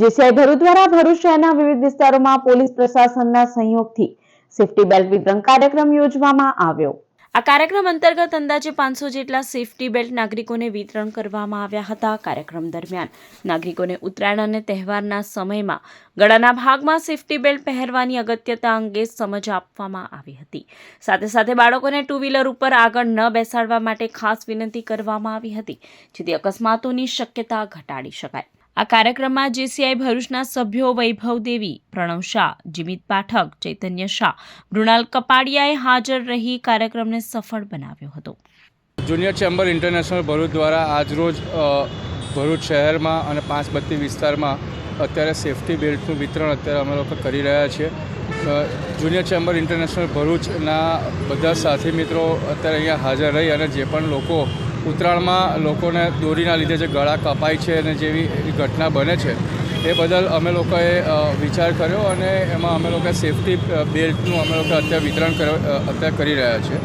JCI Bharuch દ્વારા ભરૂચ શહેરના વિવિધ વિસ્તારોમાં પોલીસ પ્રશાસનના સહયોગથી સેફટી બેલ્ટ વિતરણ કાર્યક્રમ યોજવામાં આવ્યો. આ કાર્યક્રમ અંતર્ગત અંદાજે પાંચસો જેટલા સેફટી બેલ્ટ નાગરિકોને વિતરણ કરવામાં આવ્યા હતા. કાર્યક્રમ દરમિયાન નાગરિકોને ઉત્તરાયણ અને તહેવારના સમયમાં ગળાના ભાગમાં સેફટી બેલ્ટ પહેરવાની અગત્યતા અંગે સમજ આપવામાં આવી હતી. સાથે સાથે બાળકોને ટુ વ્હીલર ઉપર આગળ ન બેસાડવા માટે ખાસ વિનંતી કરવામાં આવી હતી, જેથી અકસ્માતોની શક્યતા ઘટાડી શકાય. આ કાર્યક્રમમાં જેસીઆઈ ભરૂચના સભ્યો વૈભવ દેવી, પ્રણવ શાહ, જીમિત પાઠક, ચૈતન્ય શાહ, મૃણાલ કપાડિયાએ હાજર રહી કાર્યક્રમને સફળ બનાવ્યો હતો. જુનિયર ચેમ્બર ઇન્ટરનેશનલ ભરૂચ દ્વારા આજરોજ ભરૂચ શહેરમાં અને પાંચ બત્તી વિસ્તારમાં અત્યારે સેફટી બેલ્ટનું વિતરણ અત્યારે અમે લોકો કરી રહ્યા છીએ. જુનિયર ચેમ્બર ઇન્ટરનેશનલ ભરૂચના બધા સાથી મિત્રો અત્યારે અહીંયા હાજર રહી અને જે પણ લોકો ઉત્તરાયણમાં લોકોને દોરીના લીધે જે ગળા કપાય છે અને જેવી ઘટના બને છે, એ બદલ અમે લોકોએ વિચાર કર્યો અને એમાં અમે લોકોએ સેફટી બેલ્ટનું અમે લોકો અત્યારે વિતરણ કર્યો અત્યારે કરી રહ્યા છીએ.